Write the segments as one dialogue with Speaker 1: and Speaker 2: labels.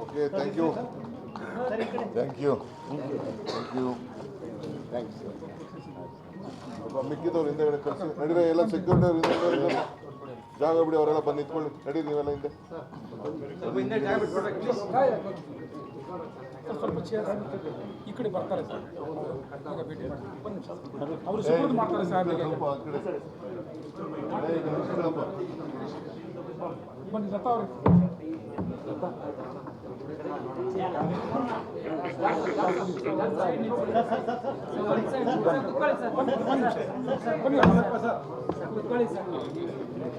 Speaker 1: Okay thank you thank you thank you thanks ಮಿಕ್ಕಿದವ್ರು ಹಿಂದೆಗಡೆ ಕಳಿಸಿ ನಡೀರಿ ಎಲ್ಲ ಸೆಕ್ಯೂರಿಟಿ ಹಿಂದೆ ಜಾಗ ಬಿಡಿ, ಅವರೆಲ್ಲ ಬಂದು ನಿಂತ್ಕೊಳ್ಳಿ. ನಡೀರಿ ನೀವೆಲ್ಲ ಹಿಂದೆ.
Speaker 2: ಸ್ವಲ್ಪ ಚೇರ್ ಈ ಕಡೆ ಬರ್ತಾರೆ ಸರ್. ಈಗ ಭೇಟಿ ಸರ್. ಅವರು ಸುಪ್ರೀಂ ಮಾಡ್ತಾರೆ ಸರ್. ಬನ್ನಿ ದತ್ತ ಅವ್ರೆ ಬನ್ನಿ
Speaker 3: ಕುತ್ಕೊಳ್ಳಿ ಸರ್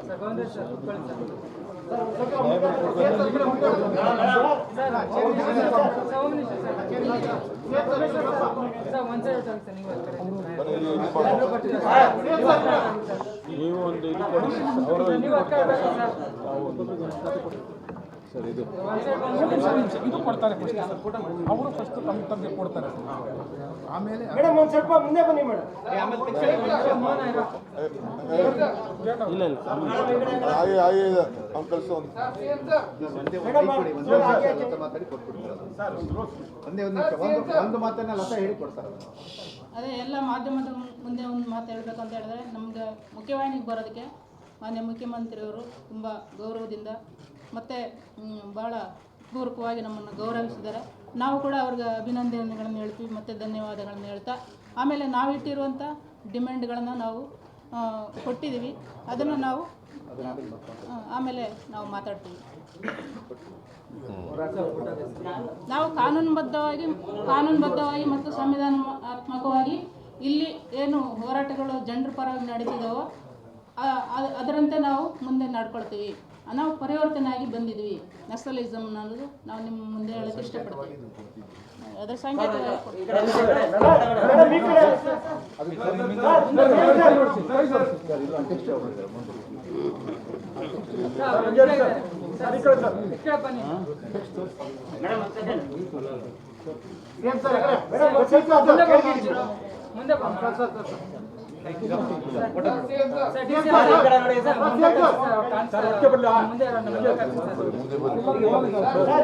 Speaker 3: ಸರ್. ಗೌಂಡ್ರೆ ಸರ್ ಕುತ್ಕೊಳ್ಳಿ ಸರ್. Sir sir. ನೀವು
Speaker 2: ಒಂದು ಇದು ಕೊಡಿ.
Speaker 3: ಸರ್
Speaker 2: ಇದು ಕೊಡ್ತಾರೆ ಫಸ್ಟ್ ಅವರು ಫಸ್ಟ್ ತಮ್ಮ ತಮಗೆ ಕೊಡ್ತಾರೆ. ಆಮೇಲೆ
Speaker 4: ಮೇಡಮ್ ಒಂದ್ ಸ್ವಲ್ಪ ಮುಂದೆ ಬನ್ನಿ ಮೇಡಮ್.
Speaker 2: ಇಲ್ಲ
Speaker 1: ಇದೆ. ಅವ್ನು ಒಂದು
Speaker 5: ಒಂದೇ ಒಂದು ನಿಮಿಷ ಒಂದು ಒಂದು ಮಾತನ್ನ ಲತಾ ಹೇಳಿ ಕೊಡ್ತಾರೆ.
Speaker 6: ಅದೇ ಎಲ್ಲ ಮಾಧ್ಯಮದ ಮುಂದೆ ಒಂದು ಮಾತು ಹೇಳಬೇಕು ಅಂತ ಹೇಳಿದ್ರೆ ನಮ್ಗೆ ಮುಖ್ಯವಾಹಿನಿಗೆ ಬರೋದಕ್ಕೆ ಮಾನ್ಯ ಮುಖ್ಯಮಂತ್ರಿಯವರು ತುಂಬ ಗೌರವದಿಂದ ಮತ್ತು ಭಾಳ ಪೂರ್ವಕವಾಗಿ ನಮ್ಮನ್ನು ಗೌರವಿಸಿದ್ದಾರೆ. ನಾವು ಕೂಡ ಅವ್ರಿಗೆ ಅಭಿನಂದನೆಗಳನ್ನು ಹೇಳ್ತೀವಿ, ಮತ್ತು ಧನ್ಯವಾದಗಳನ್ನು ಹೇಳ್ತಾ, ಆಮೇಲೆ ನಾವಿಟ್ಟಿರುವಂಥ ಡಿಮ್ಯಾಂಡ್ಗಳನ್ನು ನಾವು ಕೊಟ್ಟಿದ್ದೀವಿ. ಅದನ್ನು ನಾವು ಆಮೇಲೆ ನಾವು ಮಾತಾಡ್ತೀವಿ. ನಾವು ಕಾನೂನುಬದ್ಧವಾಗಿ ಕಾನೂನುಬದ್ಧವಾಗಿ ಮತ್ತು ಸಂವಿಧಾನಾತ್ಮಕವಾಗಿ ಇಲ್ಲಿ ಏನು ಹೋರಾಟಗಳು ಜನರ ಪರವಾಗಿ ನಡೀತಿದ್ದಾವೋ ಅದರಂತೆ ನಾವು ಮುಂದೆ ನಡ್ಕೊಳ್ತೀವಿ. ನಾವು ಪರಿವರ್ತನೆ ಆಗಿ ಬಂದಿದ್ವಿ ನಕ್ಸಲಿಸಮ್ ಅನ್ನೋದು ನಾವು ನಿಮ್ಮ ಮುಂದೆ ಹೇಳಕ್ಕೆ ಇಷ್ಟಪಡ್ತೀವಿ. ಅದರ ಸಂಕೇತ
Speaker 4: ಮೇಡಮ್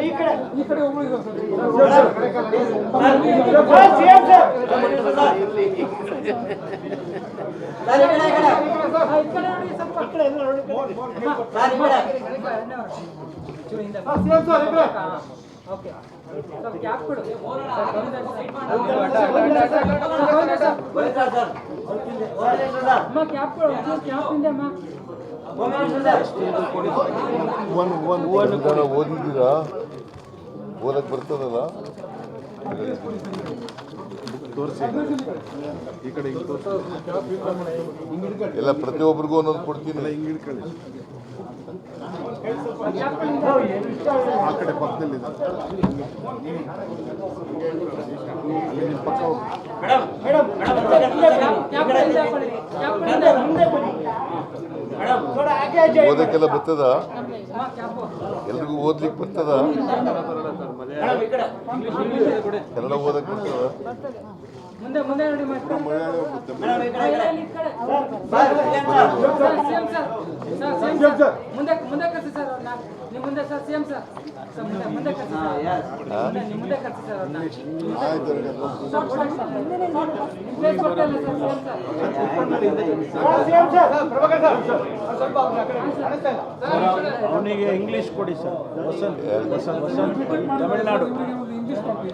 Speaker 4: ಈ ಕಡೆ
Speaker 3: ಸರ್, ಒಂದ್
Speaker 4: ಒಂದ್ ಕಡೆ
Speaker 2: ಈ ಕಡೆ
Speaker 4: ಎಲ್ಲ
Speaker 1: ಓದಿದ್ದೀರಾ ಓದಕ್ ಬರ್ತದಲ್ಲ ಎಲ್ಲ ಪ್ರತಿಯೊಬ್ಬರಿಗೂ ಒಂದೊಂದು ಕೊಡ್ತೀನಿ
Speaker 5: ಆ ಕಡೆ ಪಕ್ಕದಲ್ಲಿದೆ
Speaker 4: ಮೇಡಮ್
Speaker 1: ಓದಕ್ಕೆಲ್ಲ ಬರ್ತದ ಎಲ್ರಿಗೂ ಓದ್ಲಿಕ್ಕೆ ಬರ್ತದ ಎಲ್ಲ ಓದಕ್ಕೆ ಬರ್ತದ
Speaker 3: ಮುಂದೆ ಮುಂದೆ ನೋಡಿ ಮತ್ತೆ
Speaker 1: ಮಲಯಾಳಿ ಬರ್ತದೆ
Speaker 3: sir CM sir sir CM sir ಮುಂದೆ ಮುಂದೆ ಕರ್ಸಿ ಸರ್ ಅವ್ರನ್ನ ನಿಮ್ಮ ಮುಂದೆ ಸರ್ ಸಿಎಂ ಸರ್ ಸರ್ ಮುಂದೆ ಮುಂದೆ ಕರ್ಸಿ ಸರ್ ಮುಂದೆ ನಿಮ್ಮ ಮುಂದೆ ಕರ್ಸಿ ಸರ್ ಅವ್ರನ್ನ
Speaker 1: ಆಯ್ತು
Speaker 4: ಕಡೆ
Speaker 7: ಅವನಿಗೆ ಇಂಗ್ಲಿಷ್ ಕೊಡಿ ಸರ್. ವಸಂತ್ ವಸಂತ್ ವಸಂತ್. ತಮಿಳುನಾಡು.
Speaker 2: ಇವರಿಗೆ ಒಂದು ಇಂಗ್ಲೀಷ್ ಕಾಪಿ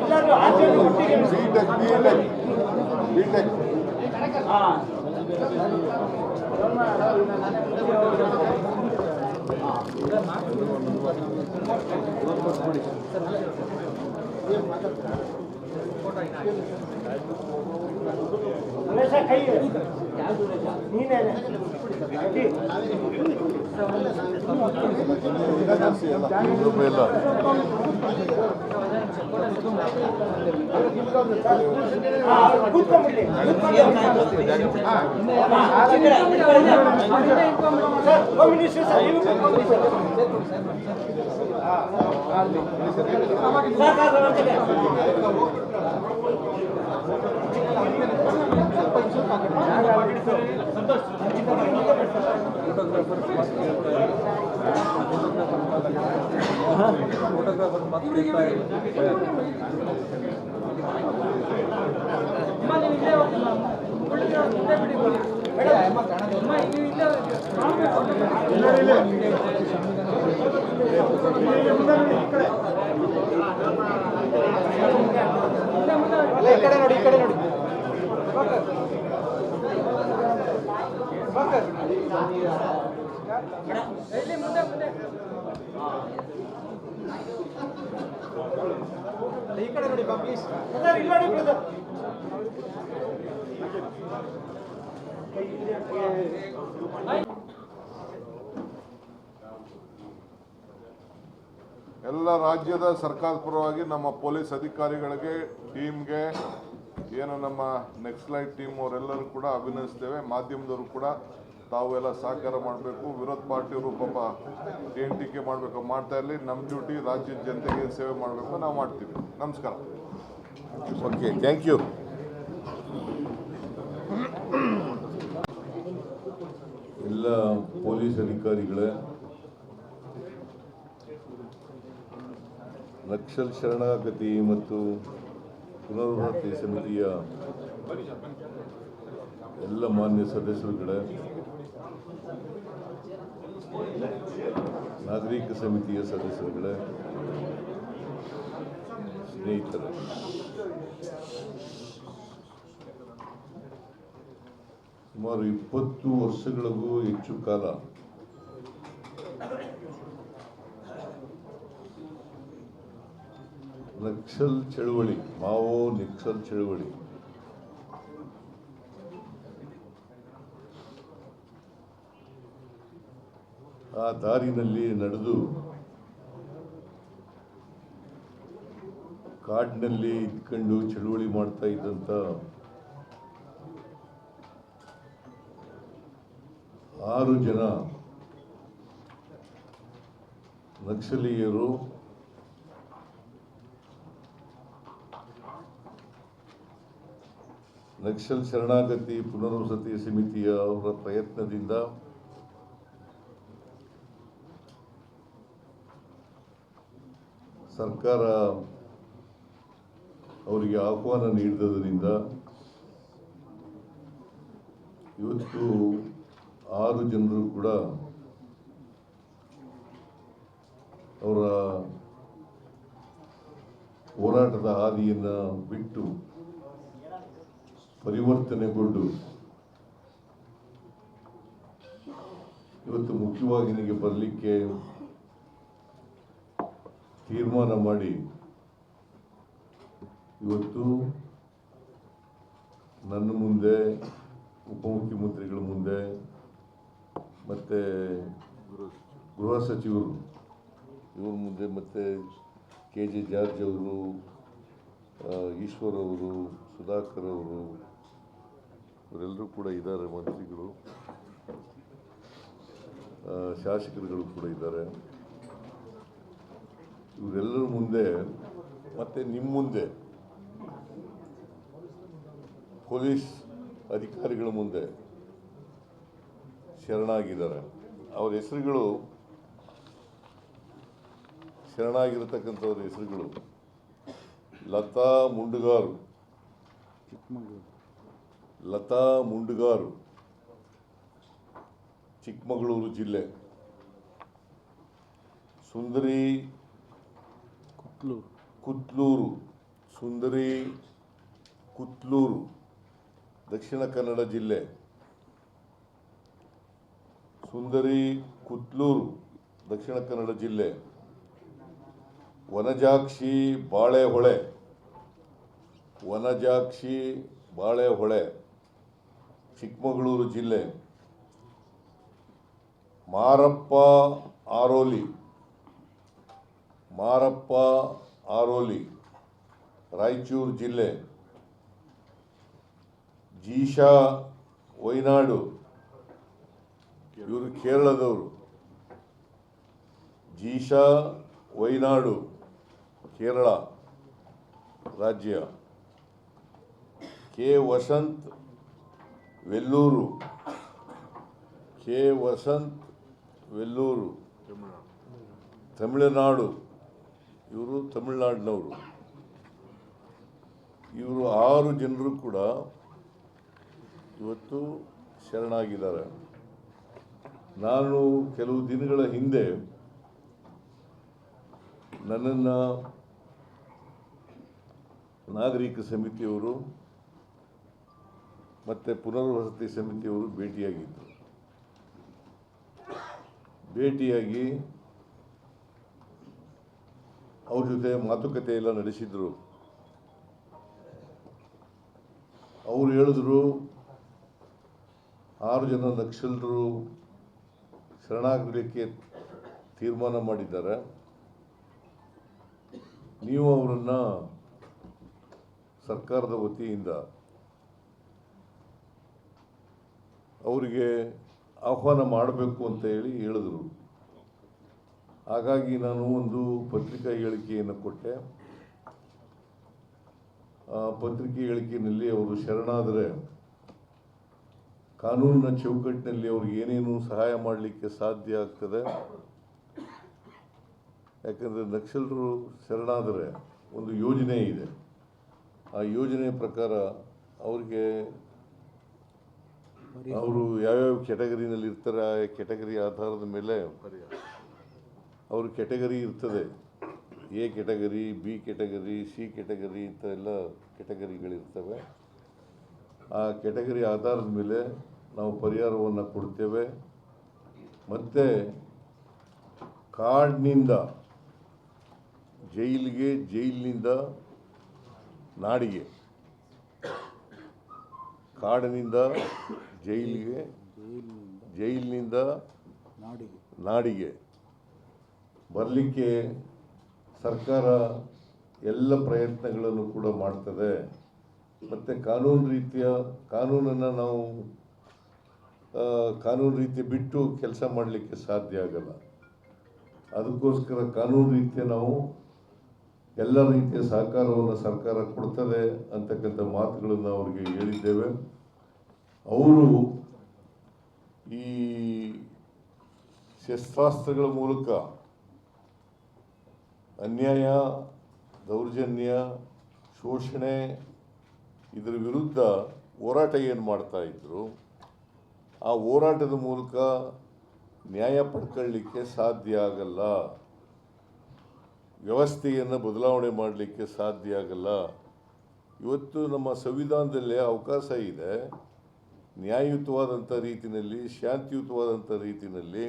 Speaker 4: ಎಲ್ಲರೂ ಆಚೆ ಒಟ್ಟಿಗೆ
Speaker 1: ಬಿಟೆಕ್ ಬಿಟೆಕ್ ಬಿಟೆಕ್
Speaker 4: ರಮೇಶ ಕೈ ನೀನೇ ಅಡ್ಡಿ.
Speaker 1: ಗ್ರೂಪ್ ಎಲ್ಲ
Speaker 4: ಹಾ, ಕೂತ್ಕೊಂಡ್ಬಿಡಿ ಸರ್ फोटो आइनाले
Speaker 3: साखै है क्या
Speaker 4: सुरेशा नीने आइडी सर आउला सर यो ಫೋಟೋಗ್ರಾಫರ್ ಮತ್ತೆ
Speaker 1: ಎಲ್ಲ ರಾಜ್ಯದ ಸರ್ಕಾರ ಪರವಾಗಿ ನಮ್ಮ ಪೊಲೀಸ್ ಅಧಿಕಾರಿಗಳಿಗೆ, ಟೀಮ್ಗೆ, ಏನು ನಮ್ಮ ನೆಕ್ಸ್ಟ್ ಲೈಟ್ ಟೀಮ್ ಅವರೆಲ್ಲರೂ ಕೂಡ ಅಭಿನಯಿಸ್ತೇವೆ ಮಾಧ್ಯಮದವರು ಕೂಡ ತಾವು ಎಲ್ಲ ಸಹಕಾರ ಮಾಡಬೇಕು, ವಿರೋಧ ಪಾರ್ಟಿಯವರು ಪಾಪ ಏನು ಟೀಕೆ ಮಾಡಬೇಕು, ಮಾಡ್ತಾ ಇರಲಿ ನಮ್ಮ ಡ್ಯೂಟಿ ರಾಜ್ಯದ ಜನತೆಗೆ ಸೇವೆ ಮಾಡಬೇಕು ನಾವು ಮಾಡ್ತೀವಿ. ನಮಸ್ಕಾರ. Okay, thank you.
Speaker 8: ಎಲ್ಲ ಪೊಲೀಸ್ ಅಧಿಕಾರಿಗಳೇ, ನಕ್ಸಲ್ ಶರಣಾಗತಿ ಮತ್ತು ಪುನರ್ವಸತಿ ಸಮಿತಿಯ ಎಲ್ಲ ಮಾನ್ಯ ಸದಸ್ಯರುಗಳೇ ನಾಗರಿಕ ಸಮಿತಿಯ ಸದಸ್ಯರುಗಳ ಸ್ನೇಹಿತರು. ಸುಮಾರು ಇಪ್ಪತ್ತು ವರ್ಷಗಳಿಗೂ ಹೆಚ್ಚು ಕಾಲ ನಕ್ಸಲ್ ಚಳುವಳಿ ಮಾವೋ ನಕ್ಸಲ್ ಚಳುವಳಿ. ಆ ದಾರಿನಲ್ಲಿ ನಡೆದು ಕಾಡಿನಲ್ಲಿ ಇದ್ಕೊಂಡು ಚಳುವಳಿ ಮಾಡ್ತಾ ಇದ್ದಂತ ಆರು ಜನ ನಕ್ಸಲೀಯರು ನಕ್ಸಲ್ ಶರಣಾಗತಿ ಪುನರ್ವಸತಿ ಸಮಿತಿಯ ಅವರ ಪ್ರಯತ್ನದಿಂದ ಸರ್ಕಾರ ಅವರಿಗೆ ಆಹ್ವಾನ ನೀಡಿದ್ದರಿಂದ ಇವತ್ತು ಆರು ಜನರು ಕೂಡ ಅವರ ಹೋರಾಟದ ಹಾದಿಯನ್ನು ಬಿಟ್ಟು ಪರಿವರ್ತನೆಗೊಂಡು ಇವತ್ತು ಮುಖ್ಯವಾಹಿನಿಗೆ ಬರಲಿಕ್ಕೆ ತೀರ್ಮಾನ ಮಾಡಿ ಇವತ್ತು ನನ್ನ ಮುಂದೆ, ಉಪಮುಖ್ಯಮಂತ್ರಿಗಳ ಮುಂದೆ, ಮತ್ತು ಗೃಹ ಸಚಿವರು, ಇವ್ರ ಮುಂದೆ ಮತ್ತು ಕೆ ಜೆ ಜಾರ್ಜ್ ಅವರು ಈಶ್ವರ್ ಅವರು, ಸುಧಾಕರ್ ಅವರು, ಇವರೆಲ್ಲರೂ ಕೂಡ ಇದ್ದಾರೆ, ಮಂತ್ರಿಗಳು. ಶಾಸಕರುಗಳು ಕೂಡ ಇದ್ದಾರೆ. ಇವರೆಲ್ಲರ ಮುಂದೆ, ಮತ್ತು ನಿಮ್ಮ ಮುಂದೆ, ಪೊಲೀಸ್ ಅಧಿಕಾರಿಗಳ ಮುಂದೆ ಶರಣಾಗಿದ್ದಾರೆ. ಅವ್ರ ಹೆಸರುಗಳು, ಶರಣಾಗಿರತಕ್ಕಂಥವ್ರ ಹೆಸರುಗಳು ಲತಾ ಮುಂಡುಗಾರು. ಲತಾ ಮುಂಡುಗಾರು, ಚಿಕ್ಕಮಗಳೂರು ಜಿಲ್ಲೆ. ಸುಂದರಿ ಕುತ್ಲೂರು. ಸುಂದರಿ ಕುತ್ಲೂರು. ದಕ್ಷಿಣ ಕನ್ನಡ ಜಿಲ್ಲೆ. ಸುಂದರಿ ಕುತ್ಲೂರು, ದಕ್ಷಿಣ ಕನ್ನಡ ಜಿಲ್ಲೆ. ವನಜಾಕ್ಷಿ ಬಾಳೆಹೊಳೆ. ವನಜಾಕ್ಷಿ ಬಾಳೆಹೊಳೆ. ಚಿಕ್ಕಮಗಳೂರು ಜಿಲ್ಲೆ. ಮಾರಪ್ಪ ಆರೋಲಿ. ಮಾರಪ್ಪ ಆರೋಲಿ ರಾಯಚೂರು ಜಿಲ್ಲೆ ಜೀಶಾ ವೈನಾಡು ಇವರು ಕೇರಳದವರು. ಜೀಶಾ ವೈನಾಡು ಕೇರಳ ರಾಜ್ಯ. ಕೆ. ವಸಂತ್ ವೆಲ್ಲೂರು. ಕೆ. ವಸಂತ್ ವೆಲ್ಲೂರು. ತಮಿಳುನಾಡು. ಇವರು ತಮಿಳ್ನಾಡಿನವರು. ಇವರು ಆರು ಜನರು ಕೂಡ ಇವತ್ತು ಶರಣಾಗಿದ್ದಾರೆ. ನಾನು ಕೆಲವು ದಿನಗಳ ಹಿಂದೆ ನನ್ನನ್ನು ನಾಗರಿಕ ಸಮಿತಿಯವರು ಮತ್ತು ಪುನರ್ವಸತಿ ಸಮಿತಿಯವರು ಭೇಟಿಯಾಗಿದ್ದರು. ಭೇಟಿಯಾಗಿ ಅವ್ರ ಜೊತೆ ಮಾತುಕತೆ ಎಲ್ಲ ನಡೆಸಿದ್ರು. ಅವರು ಹೇಳಿದ್ರು, ಆರು ಜನ ನಕ್ಸಲರು ಶರಣಾಗಲಿಕ್ಕೆ ತೀರ್ಮಾನ ಮಾಡಿದ್ದಾರೆ. ನೀವು ಅವರನ್ನು ಸರ್ಕಾರದ ವತಿಯಿಂದ ಅವರಿಗೆ ಆಹ್ವಾನ ಮಾಡಬೇಕು ಅಂತ ಹೇಳಿ ಹೇಳಿದ್ರು. ಹಾಗಾಗಿ ನಾನು ಒಂದು ಪತ್ರಿಕಾ ಹೇಳಿಕೆಯನ್ನು ಕೊಟ್ಟೆ. ಆ ಪತ್ರಿಕೆ ಹೇಳಿಕೆಯಲ್ಲಿ ಅವರು ಶರಣಾದರೆ ಕಾನೂನಿನ ಚೌಕಟ್ಟಿನಲ್ಲಿ ಅವ್ರಿಗೆ ಏನೇನು ಸಹಾಯ ಮಾಡಲಿಕ್ಕೆ ಸಾಧ್ಯ ಆಗ್ತದೆ. ಯಾಕಂದರೆ ನಕ್ಸಲರು ಶರಣಾದರೆ ಒಂದು ಯೋಜನೆ ಇದೆ. ಆ ಯೋಜನೆ ಪ್ರಕಾರ ಅವ್ರಿಗೆ ಅವರು ಯಾವ್ಯಾವ ಕೆಟಗರಿನಲ್ಲಿ ಇರ್ತಾರೆ ಆ ಕೆಟಗರಿ ಆಧಾರದ ಮೇಲೆ ಅವ್ರ ಕೆಟಗರಿ ಇರ್ತದೆ. A category B category C category ಅಂತ ಎಲ್ಲ ಕೆಟಗರಿಗಳಿರ್ತವೆ ಆ ಕೆಟಗರಿ ಆಧಾರದ ಮೇಲೆ ನಾವು ಪರಿಹಾರವನ್ನು ಕೊಡ್ತೇವೆ. ಮತ್ತು ಕಾಡಿನಿಂದ, ಜೈಲಿಗೆ, ಜೈಲಿನಿಂದ ನಾಡಿಗೆ. ಕಾಡಿನಿಂದ, ಜೈಲಿಗೆ, ಜೈಲಿನಿಂದ
Speaker 7: ನಾಡಿಗೆ
Speaker 8: ನಾಡಿಗೆ. ಬರಲಿಕ್ಕೆ ಸರ್ಕಾರ ಎಲ್ಲ ಪ್ರಯತ್ನಗಳನ್ನು ಕೂಡ ಮಾಡ್ತದೆ. ಮತ್ತು ಕಾನೂನು ರೀತಿಯ ಕಾನೂನನ್ನು ನಾವು ಕಾನೂನು ರೀತಿ ಬಿಟ್ಟು ಕೆಲಸ ಮಾಡಲಿಕ್ಕೆ ಸಾಧ್ಯ ಆಗಲ್ಲ. ಅದಕ್ಕೋಸ್ಕರ ಕಾನೂನು ರೀತಿಯ ನಾವು ಎಲ್ಲ ರೀತಿಯ ಸಹಕಾರವನ್ನು ಸರ್ಕಾರ ಕೊಡ್ತದೆ ಅಂತಕ್ಕಂಥ ಮಾತುಗಳನ್ನು ಅವರಿಗೆ ಹೇಳಿದ್ದೇವೆ. ಅವರು ಈ ಶಸ್ತ್ರಾಸ್ತ್ರಗಳ ಮೂಲಕ ಅನ್ಯಾಯ, ದೌರ್ಜನ್ಯ, ಶೋಷಣೆ ಇದರ ವಿರುದ್ಧ ಹೋರಾಟ ಏನು ಮಾಡ್ತಾ ಇದ್ದರು ಆ ಹೋರಾಟದ ಮೂಲಕ ನ್ಯಾಯ ಪಡ್ಕೊಳ್ಳಿಕ್ಕೆ ಸಾಧ್ಯ ಆಗಲ್ಲ, ವ್ಯವಸ್ಥೆಯನ್ನು ಬದಲಾವಣೆ ಮಾಡಲಿಕ್ಕೆ ಸಾಧ್ಯ ಆಗಲ್ಲ. ಇವತ್ತು ನಮ್ಮ ಸಂವಿಧಾನದಲ್ಲೇ ಅವಕಾಶ ಇದೆ. ನ್ಯಾಯಯುತವಾದಂಥ ರೀತಿಯಲ್ಲಿ ಶಾಂತಿಯುತವಾದಂಥ ರೀತಿಯಲ್ಲಿ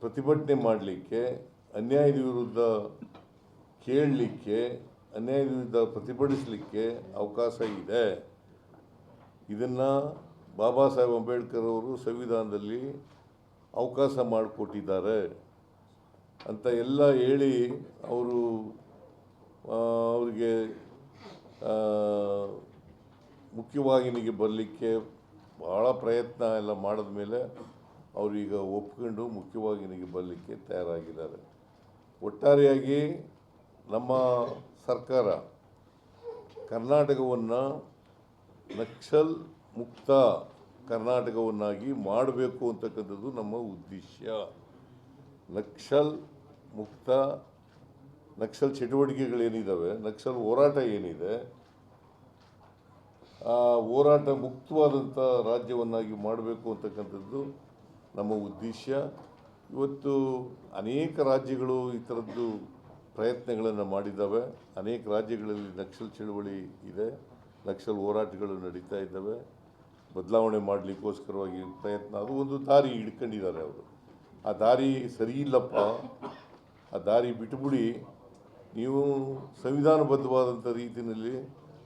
Speaker 8: ಪ್ರತಿಭಟನೆ ಮಾಡಲಿಕ್ಕೆ, ಅನ್ಯಾಯದ ವಿರುದ್ಧ ಕೇಳಲಿಕ್ಕೆ, ಅನ್ಯಾಯದ ವಿರುದ್ಧ ಪ್ರತಿಭಟಿಸಲಿಕ್ಕೆ ಅವಕಾಶ ಇದೆ. ಇದನ್ನು ಬಾಬಾ ಸಾಹೇಬ್ ಅಂಬೇಡ್ಕರ್ ಅವರು ಸಂವಿಧಾನದಲ್ಲಿ ಅವಕಾಶ ಮಾಡಿಕೊಟ್ಟಿದ್ದಾರೆ ಅಂತ ಎಲ್ಲ ಹೇಳಿ ಅವರು ಅವರಿಗೆ ಮುಖ್ಯವಾಹಿನಿಗೆ ಬರಲಿಕ್ಕೆ ಭಾಳ ಪ್ರಯತ್ನ ಎಲ್ಲ ಮಾಡಿದ ಮೇಲೆ ಅವರೀಗ ಒಪ್ಕೊಂಡು ಮುಖ್ಯವಾಗಿ ನನಗೆ ಬರಲಿಕ್ಕೆ ತಯಾರಾಗಿದ್ದಾರೆ. ಒಟ್ಟಾರೆಯಾಗಿ ನಮ್ಮ ಸರ್ಕಾರ ಕರ್ನಾಟಕವನ್ನು ನಕ್ಸಲ್ ಮುಕ್ತ ಕರ್ನಾಟಕವನ್ನಾಗಿ ಮಾಡಬೇಕು ಅಂತಕ್ಕಂಥದ್ದು ನಮ್ಮ ಉದ್ದೇಶ. ನಕ್ಸಲ್ ಮುಕ್ತ, ನಕ್ಸಲ್ ಚಟುವಟಿಕೆಗಳೇನಿದ್ದಾವೆ ನಕ್ಸಲ್ ಹೋರಾಟ ಏನಿದೆ ಹೋರಾಟ ಮುಕ್ತವಾದಂಥ ರಾಜ್ಯವನ್ನಾಗಿ ಮಾಡಬೇಕು ಅಂತಕ್ಕಂಥದ್ದು ನಮ್ಮ ಉದ್ದೇಶ ಇವತ್ತು ಅನೇಕ ರಾಜ್ಯಗಳು ಈ ಥರದ್ದು ಪ್ರಯತ್ನಗಳನ್ನು ಮಾಡಿದ್ದಾವೆ. ಅನೇಕ ರಾಜ್ಯಗಳಲ್ಲಿ ನಕ್ಸಲ್ ಚಳುವಳಿ ಇದೆ. ನಕ್ಸಲ್ ಹೋರಾಟಗಳು ನಡೀತಾ ಇದ್ದಾವೆ. ಬದಲಾವಣೆ ಮಾಡಲಿಕ್ಕೋಸ್ಕರವಾಗಿ ಪ್ರಯತ್ನ. ಅದು ಒಂದು ದಾರಿ ಹಿಡ್ಕೊಂಡಿದ್ದಾರೆ ಅವರು. ಆ ದಾರಿ ಸರಿ ಇಲ್ಲಪ್ಪ. ಆ ದಾರಿ ಬಿಟ್ಟುಬಿಡಿ ನೀವು ಸಂವಿಧಾನಬದ್ಧವಾದಂಥ ರೀತಿಯಲ್ಲಿ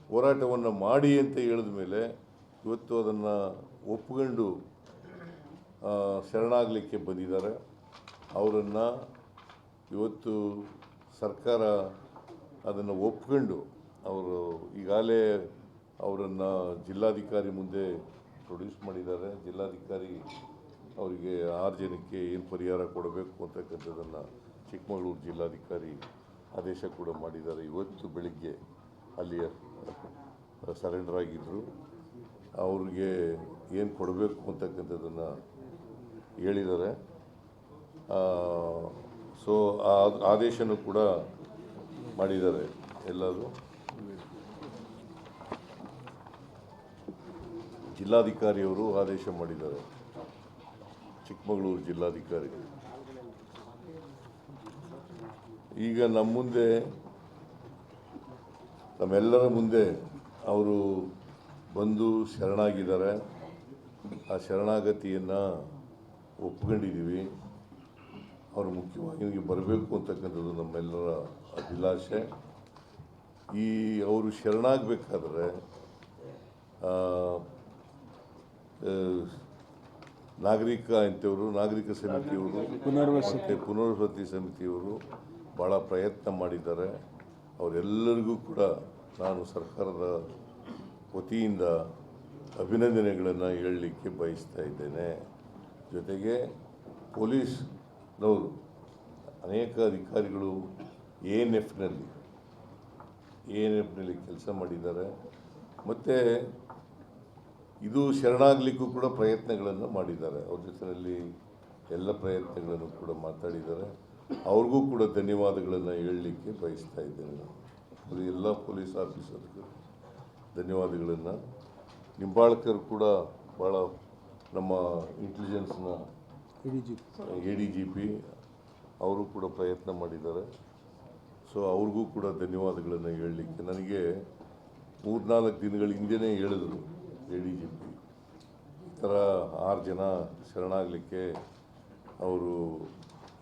Speaker 8: ಹೋರಾಟವನ್ನು ಮಾಡಿ ಅಂತ ಹೇಳಿದ ಮೇಲೆ ಇವತ್ತು ಅದನ್ನು ಒಪ್ಕೊಂಡು ಆ, ಶರಣಾಗಲಿಕ್ಕೆ ಬಂದಿದ್ದಾರೆ. ಅವರನ್ನು ಇವತ್ತು ಸರ್ಕಾರ ಅದನ್ನು ಒಪ್ಕೊಂಡು ಅವರು ಈಗಾಗಲೇ ಅವರನ್ನು ಜಿಲ್ಲಾಧಿಕಾರಿ ಮುಂದೆ ಪ್ರೊಡ್ಯೂಸ್ ಮಾಡಿದ್ದಾರೆ. ಜಿಲ್ಲಾಧಿಕಾರಿ ಅವರಿಗೆ ಆರು ಜನಕ್ಕೆ ಏನು ಪರಿಹಾರ ಕೊಡಬೇಕು ಅಂತಕ್ಕಂಥದ್ದನ್ನು ಚಿಕ್ಕಮಗಳೂರು ಜಿಲ್ಲಾಧಿಕಾರಿ ಆದೇಶ ಕೂಡ ಮಾಡಿದ್ದಾರೆ. ಇವತ್ತು ಬೆಳಿಗ್ಗೆ ಅಲ್ಲಿಯ ಸರೆಂಡರ್ ಆಗಿದ್ದರು ಅವ್ರಿಗೆ ಏನು ಕೊಡಬೇಕು ಅಂತಕ್ಕಂಥದ್ದನ್ನು ಹೇಳಿದ್ದಾರೆ. ಸೊ, ಆ ಆದೇಶನೂ ಕೂಡ ಮಾಡಿದ್ದಾರೆ ಎಲ್ಲರೂ. ಜಿಲ್ಲಾಧಿಕಾರಿಯವರು ಆದೇಶ ಮಾಡಿದ್ದಾರೆ. ಚಿಕ್ಕಮಗಳೂರು ಜಿಲ್ಲಾಧಿಕಾರಿ. ಈಗ ನಮ್ಮ ಮುಂದೆ ನಮ್ಮೆಲ್ಲರ ಮುಂದೆ ಅವರು ಬಂದು ಶರಣಾಗಿದ್ದಾರೆ. ಆ ಶರಣಾಗತಿಯನ್ನು ಒಪ್ಕೊಂಡಿದ್ದೀವಿ. ಅವರು ಮುಖ್ಯವಾಗಿ ಬರಬೇಕು ಅಂತಕ್ಕಂಥದ್ದು ನಮ್ಮೆಲ್ಲರ ಅಭಿಲಾಷೆ. ಈ ಅವರು ಶರಣಾಗಬೇಕಾದ್ರೆ ನಾಗರಿಕ ಅಂತವರು ನಾಗರಿಕ ಸಮಿತಿಯವರು ಮತ್ತು ಪುನರ್ವಸತಿ ಸಮಿತಿಯವರು ಭಾಳ ಪ್ರಯತ್ನ ಮಾಡಿದ್ದಾರೆ. ಅವರೆಲ್ಲರಿಗೂ ಕೂಡ ನಾನು ಸರ್ಕಾರದ ವತಿಯಿಂದ ಅಭಿನಂದನೆಗಳನ್ನು ಹೇಳಲಿಕ್ಕೆ ಬಯಸ್ತಾ ಇದ್ದೇನೆ. ಜೊತೆಗೆ ಪೊಲೀಸ್ನವರು ಅನೇಕ ಅಧಿಕಾರಿಗಳು ಎ ಎನ್ ಎಫ್ನಲ್ಲಿ ಎ ಎನ್ ಎಫ್ನಲ್ಲಿ ಕೆಲಸ ಮಾಡಿದ್ದಾರೆ. ಮತ್ತು ಇದು ಶರಣಾಗಲಿಕ್ಕೂ ಕೂಡ ಪ್ರಯತ್ನಗಳನ್ನು ಮಾಡಿದ್ದಾರೆ. ಅವ್ರ ಜೊತೆಯಲ್ಲಿ ಎಲ್ಲ ಪ್ರಯತ್ನಗಳನ್ನು ಕೂಡ ಮಾತಾಡಿದ್ದಾರೆ. ಅವ್ರಿಗೂ ಕೂಡ ಧನ್ಯವಾದಗಳನ್ನು ಹೇಳಲಿಕ್ಕೆ ಬಯಸ್ತಾ ಇದ್ದೇನೆ ನಾನು. ಎಲ್ಲ ಪೊಲೀಸ್ ಆಫೀಸರ್ಗೂ ಧನ್ಯವಾದಗಳನ್ನು. ನಿಂಬಾಳ್ಕರ್ ಕೂಡ ಭಾಳ ನಮ್ಮ ಇಂಟೆಲಿಜೆನ್ಸ್ನ ಎ ಡಿ ಜಿ ಪಿ ಅವರು ಕೂಡ ಪ್ರಯತ್ನ ಮಾಡಿದ್ದಾರೆ. ಸೊ ಅವ್ರಿಗೂ ಕೂಡ ಧನ್ಯವಾದಗಳನ್ನು ಹೇಳಲಿಕ್ಕೆ. ನನಗೆ ಮೂರ್ನಾಲ್ಕು ದಿನಗಳ ಹಿಂದೆನೇ ಹೇಳಿದರು ಎ ಡಿ ಜಿ ಪಿ ಈ ಥರ ಆರು ಜನ ಶರಣಾಗಲಿಕ್ಕೆ ಅವರು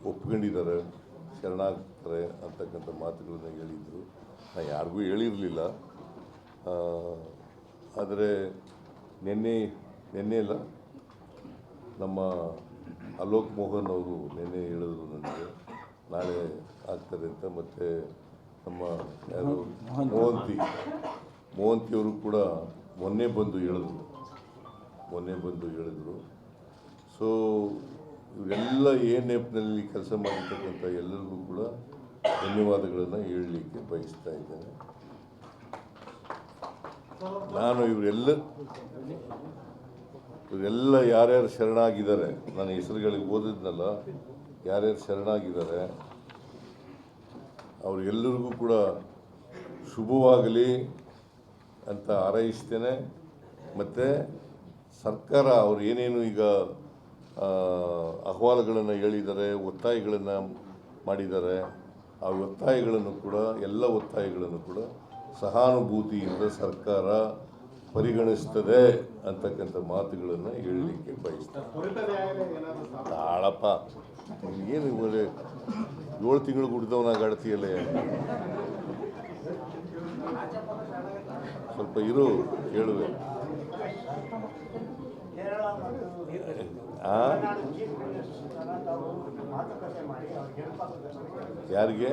Speaker 8: ಒಪ್ಕೊಂಡಿದ್ದಾರೆ, ಶರಣಾಗ್ತಾರೆ ಅಂತಕ್ಕಂಥ ಮಾತುಗಳನ್ನು ಹೇಳಿದರು. ನಾನು ಯಾರಿಗೂ ಹೇಳಿರಲಿಲ್ಲ. ಆದರೆ ನಿನ್ನೆ ನಿನ್ನೆ ಇಲ್ಲ ನಮ್ಮ ಅಲೋಕ್ ಮೋಹನ್ ಅವರು ನಿನ್ನೆ ಹೇಳಿದ್ರು ನನಗೆ ನಾಳೆ ಆಗ್ತಾರೆ ಅಂತ. ಮತ್ತು ನಮ್ಮ ಯಾರು? ಮೋಹಂತಿ. ಮೋಹಂತಿಯವರು ಕೂಡ ಮೊನ್ನೆ ಬಂದು ಹೇಳಿದ್ರು. ಮೊನ್ನೆ ಬಂದು ಹೇಳಿದರು. ಸೊ ಇವರೆಲ್ಲ ಎ ಎನ್ ಎಫ್ನಲ್ಲಿ ಕೆಲಸ ಮಾಡಿರ್ತಕ್ಕಂಥ ಎಲ್ಲರಿಗೂ ಕೂಡ ಧನ್ಯವಾದಗಳನ್ನು ಹೇಳಲಿಕ್ಕೆ ಬಯಸ್ತಾ ಇದ್ದೇನೆ. ನಾನು ಇವರೆಲ್ಲ ಇವರೆಲ್ಲ ಯಾರ್ಯಾರು ಶರಣಾಗಿದ್ದಾರೆ, ನನ್ನ ಹೆಸರುಗಳಿಗೆ ಓದಿದ್ನಲ್ಲ, ಯಾರ್ಯಾರು ಶರಣಾಗಿದ್ದಾರೆ, ಅವರೆಲ್ಲರಿಗೂ ಕೂಡ ಶುಭವಾಗಲಿ ಅಂತ ಹಾರೈಸ್ತೇನೆ. ಮತ್ತು ಸರ್ಕಾರ ಅವರು ಏನೇನು ಈಗ ಅಹವಾಲುಗಳನ್ನು ಹೇಳಿದ್ದಾರೆ, ಒತ್ತಾಯಗಳನ್ನು ಮಾಡಿದ್ದಾರೆ, ಆ ಒತ್ತಾಯಗಳನ್ನು ಕೂಡ, ಎಲ್ಲ ಒತ್ತಾಯಗಳನ್ನು ಕೂಡ ಸಹಾನುಭೂತಿಯಿಂದ ಸರ್ಕಾರ ಪರಿಗಣಿಸ್ತದೆ ಅಂತಕ್ಕಂಥ ಮಾತುಗಳನ್ನು ಹೇಳಲಿಕ್ಕೆ ಬಯಸ್ತಾರೆ ತಾಳಪ್ಪ ಏನು ಏಳು ತಿಂಗಳು ಗುಡ್ದವನಾಗ ಆಡ್ತೀಯಲ್ಲ ಸ್ವಲ್ಪ ಇರು ಹೇಳುವೆ? ಯಾರಿಗೆ.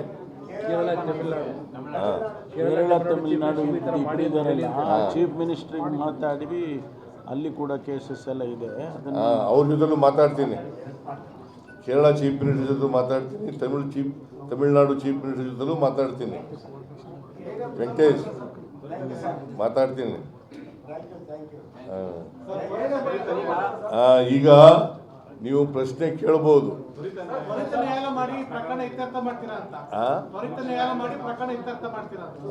Speaker 7: ಕೇರಳ ತಮಿಳುನಾಡು. ಚೀಫ್ ಮಿನಿಸ್ಟ್ರಿಗೆ ಮಾತಾಡಿ ಅಲ್ಲಿ ಕೂಡ ಕೇಸಸ್ ಎಲ್ಲ ಇದೆ.
Speaker 8: ಅವ್ರ ಜೊತೆಲೂ ಮಾತಾಡ್ತೀನಿ. ಕೇರಳ ಚೀಫ್ ಮಿನಿಸ್ಟರ್ ಜೊತೆ ಮಾತಾಡ್ತೀನಿ Tamil chief Tamil Nadu chief minister ಜೊತೆಲೂ ಮಾತಾಡ್ತೀನಿ. ವೆಂಕಟೇಶ್ ಮಾತಾಡ್ತೀನಿ. ಈಗ ನೀವು ಪ್ರಶ್ನೆ ಕೇಳ್ಬೋದು.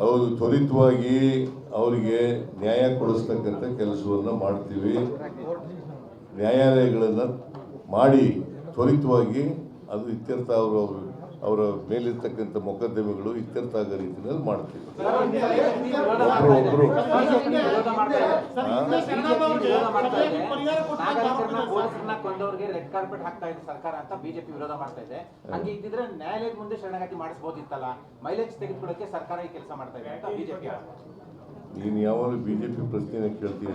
Speaker 8: ಹೌದು ತ್ವರಿತವಾಗಿ ಅವರಿಗೆ ನ್ಯಾಯ ಕೊಡಿಸ್ತಕ್ಕಂಥ ಕೆಲಸವನ್ನು ಮಾಡ್ತೀವಿ. ನ್ಯಾಯಾಲಯಗಳನ್ನು ಮಾಡಿ ತ್ವರಿತವಾಗಿ ಅದು ಇತ್ಯರ್ಥ ಅವರು ಅವರ ಮೇಲಿರ್ತಕ್ಕಂಥ ಮೊಕದ್ದಮೆಗಳು ಇತ್ಯರ್ಥ ಆಗೋ ರೀತಿಯಲ್ಲಿ ಮಾಡ್ತೀವಿ. ಒಬ್ರು
Speaker 4: ಪೊಲೀಸರನ್ನ ಕೊಂದವ್ರಿಗೆ ರೆಡ್ ಕಾರ್ಪೆಟ್ ಹಾಕ್ತಾ ಇದೆ ಸರ್ಕಾರ ಅಂತ ಬಿಜೆಪಿ ವಿರೋಧ ಮಾಡ್ತಾ ಇದೆ. ಹಂಗೆ ಇದ್ದಿದ್ರೆ ನ್ಯಾಯಾಲಯದ ಮುಂದೆ ಶರಣಾಗತಿ ಮಾಡಿಸಬಹುದಿತ್ತಲ್ಲ ಮೈಲೇಜ್ ತೆಗೆದುಕೊಳ್ಳೋಕೆ ಸರ್ಕಾರ ಈ ಕೆಲಸ ಮಾಡ್ತಾ ಇದೆ ಅಂತ ಬಿಜೆಪಿ
Speaker 8: ನೀನು ಯಾವಾಗಲೂ ಬಿಜೆಪಿ ಜೆ ಪಿ ಪ್ರಶ್ನೆನ ಕೇಳ್ತೀನಿ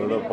Speaker 8: ನೋಡಪ್ಪ.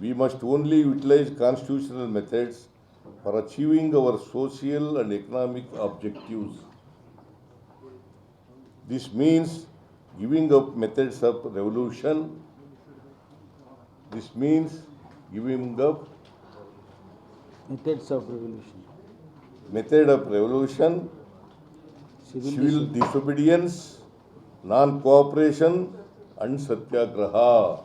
Speaker 8: We must only utilize constitutional methods for achieving our social and economic objectives. This means giving up methods of revolution. This means giving up
Speaker 7: methods of revolution.
Speaker 8: Method of revolution, civil, civil disobedience, non-cooperation, and satyagraha.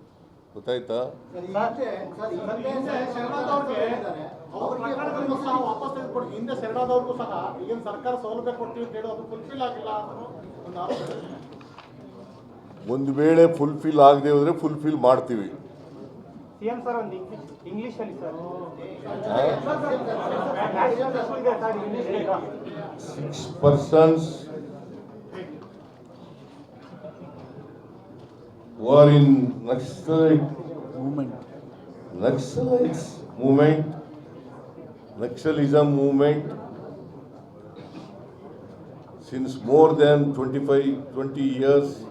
Speaker 8: ಗೊತ್ತಾಯ್ತಾ?
Speaker 5: ಒಂದು
Speaker 8: ವೇಳೆ fulfil ಆಗದೆ ಹೋದ್ರೆ fulfil ಮಾಡ್ತೀವಿ. Six persons war in Naxalite
Speaker 7: movement.
Speaker 8: Naxalites movement, Naxalism movement, since more than 25, 20 years,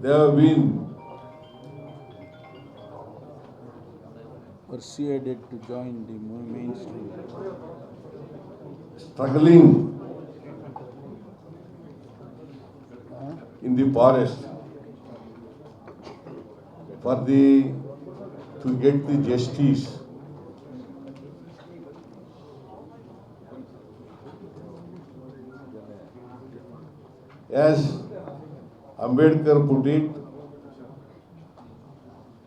Speaker 8: they have been
Speaker 7: persuaded to join the mainstream
Speaker 8: struggling in the forest for the, to get the justice. As Ambedkar put it,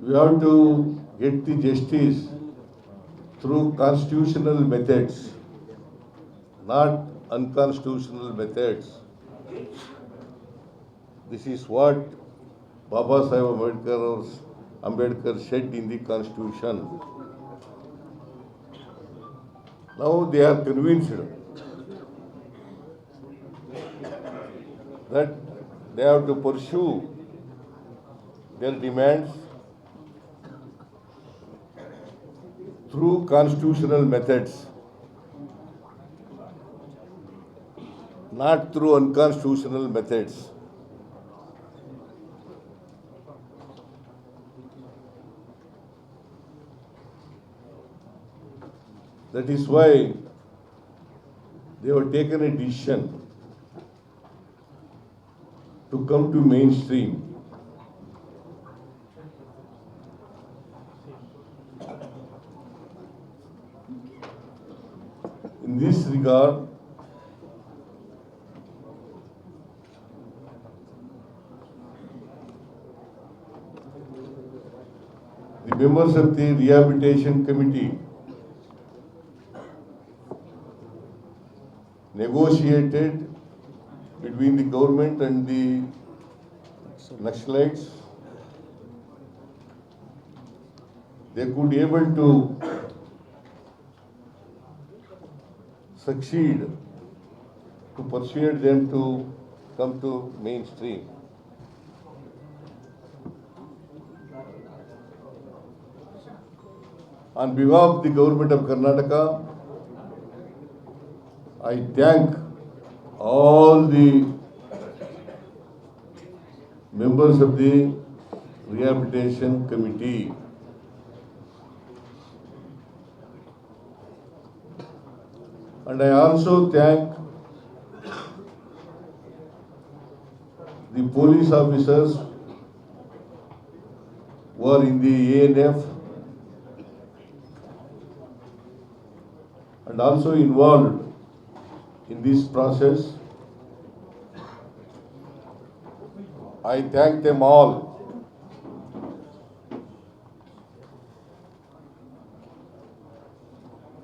Speaker 8: we have to get the justice through constitutional methods not unconstitutional methods. This is what Baba Sahib Ambedkar or Ambedkar said in the constitution. Now they are convinced that they have to pursue their demands through constitutional methods. Not through unconstitutional methods. That is why they have taken a decision to come to mainstream. In this regard, the members of the rehabilitation committee negotiated between the government and the Naxalites. They could be able to succeed to persuade them to come to mainstream. On behalf of the government of Karnataka, I thank all the members of the rehabilitation committee. And I also thank the police officers who are in the ANF and also involved in this process. I thank them all.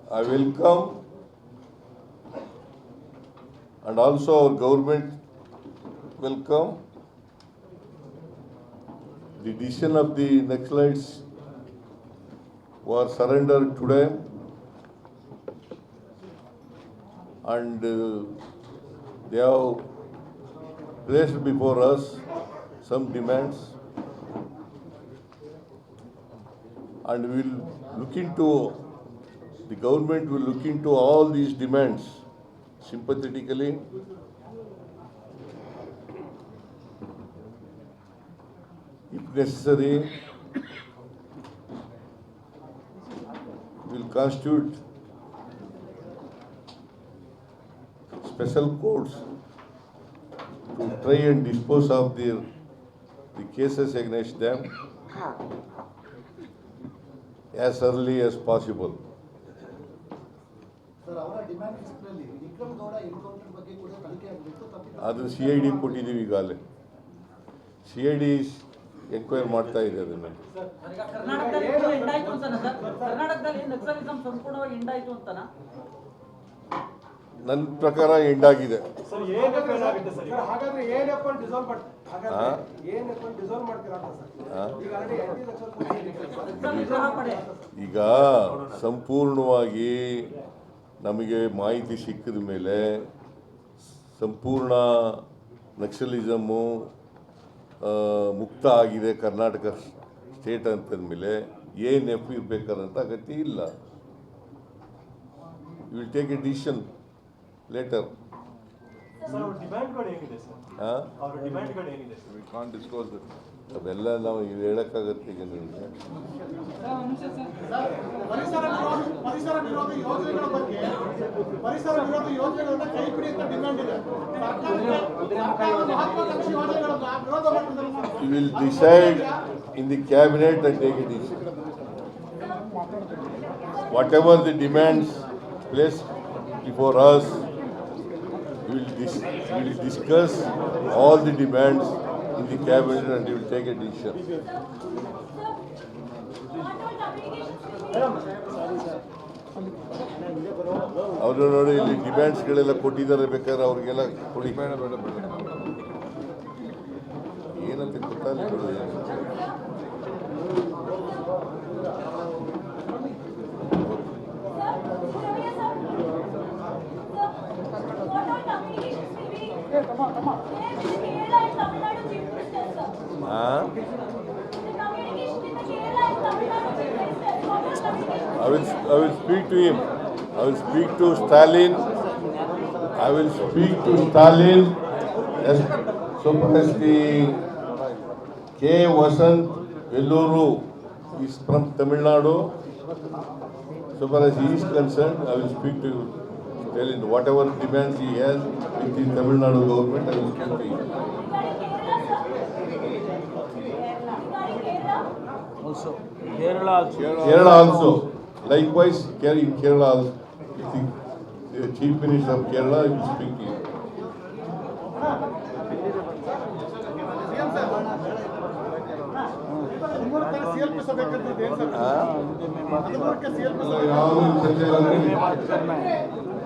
Speaker 8: I welcome and also our government welcome the decision of the Naxalites are surrendered today and uh, they have placed before us some demands and we will look into, the government will look into all these demands sympathetically. If necessary, will constitute special courts to try and dispose of their, the cases against them as early as possible.
Speaker 5: Sir ಅವರ demand ಲಿಸ್ಟ್ನಲ್ಲಿ Vikram Gowda encounter ಬಗ್ಗೆ ಕೂಡ ತನಿಖೆ ಆಗಬೇಕು ತಪ್ಪಿತ
Speaker 8: ಅದು C I D ಕೊಟ್ಟಿದ್ದೀವಿ ಈಗಾಗಲೇ. C I D enquire ಮಾಡ್ತಾ ಇದೆ ಅದನ್ನು.
Speaker 3: ಕರ್ನಾಟಕದಲ್ಲಿ full end
Speaker 8: ನನ್ನ ಪ್ರಕಾರ
Speaker 5: ಎಂಡ್
Speaker 8: ಆಗಿದೆ
Speaker 5: ಈಗ
Speaker 8: ಸಂಪೂರ್ಣವಾಗಿ ನಮಗೆ ಮಾಹಿತಿ ಸಿಕ್ಕಿದ ಮೇಲೆ ಸಂಪೂರ್ಣ ನಕ್ಸಲಿಸಮ್ಮು ಮುಕ್ತ ಆಗಿದೆ ಕರ್ನಾಟಕ ಸ್ಟೇಟ್ ಅಂತಂದಮೇಲೆ ಏನು ಎಫ್ ಇರಬೇಕಾದಂಥ ಅಗತ್ಯ ಇಲ್ಲ. You will take a decision later
Speaker 5: sir ಅವ್ರ ಡಿಮ್ಯಾಂಡ್ಗಳು ಏನಿದೆ ಸರ್
Speaker 8: ಹಾಂ
Speaker 5: ಅವ್ರ ಡಿಮ್ಯಾಂಡ್ಗಳು ಏನಿದೆ sir
Speaker 1: We can't disclose that.
Speaker 8: ಅವೆಲ್ಲ ನಾವು ಇದು ಹೇಳೋಕ್ಕಾಗತ್ತೆ ಈಗ ನಿಮಗೆ
Speaker 5: ಪರಿಸರ ವಿರೋಧಿ ಪರಿಸರ ವಿರೋಧಿ ಯೋಜನೆಗಳ ಬಗ್ಗೆ ಪರಿಸರ ವಿರೋಧಿ ಯೋಜನೆಗಳನ್ನ ಕೈ ಬಿಡಿ ಅಂತ ಡಿಮ್ಯಾಂಡ್ ಇದೆ ಸರ್ಕಾರ ಮಹತ್ವಾಕಾಂಕ್ಷಿ ಯೋಜನೆಗಳನ್ನ ವಿರೋಧ ಮಾಡ್ತಿದ್ದಾರೆ sir
Speaker 8: You will decide in the cabinet and take a decision. Whatever the demands placed before us, we will dis- will discuss all the demands in the cabinet and we will take a decision. ಅವರು ನೋಡಿ ಇಲ್ಲಿ ಡಿಮ್ಯಾಂಡ್ಸ್ಗಳೆಲ್ಲ ಕೊಟ್ಟಿದ್ದಾರೆ ಬೇಕಾದ್ರೆ ಅವ್ರಿಗೆಲ್ಲ ಕೊಡಿ ಏನಂತ ಗೊತ್ತಾಗಲಿಲ್ಲ I will, I will speak to him. I will speak to Stalin. I will speak to Stalin as so far as the K. Vasant Velluru is from Tamil Nadu. So far as he is concerned, I will speak to Stalin. Whatever demands he has with the Tamil Nadu government, I will speak to him.
Speaker 7: Also, Kerala also.
Speaker 8: Kerala also. Likewise, Ker- in Kerala, also, the, the chief minister of Kerala will speak to you.
Speaker 5: ಹದಿಮೂರಕ್ಕೆ CLP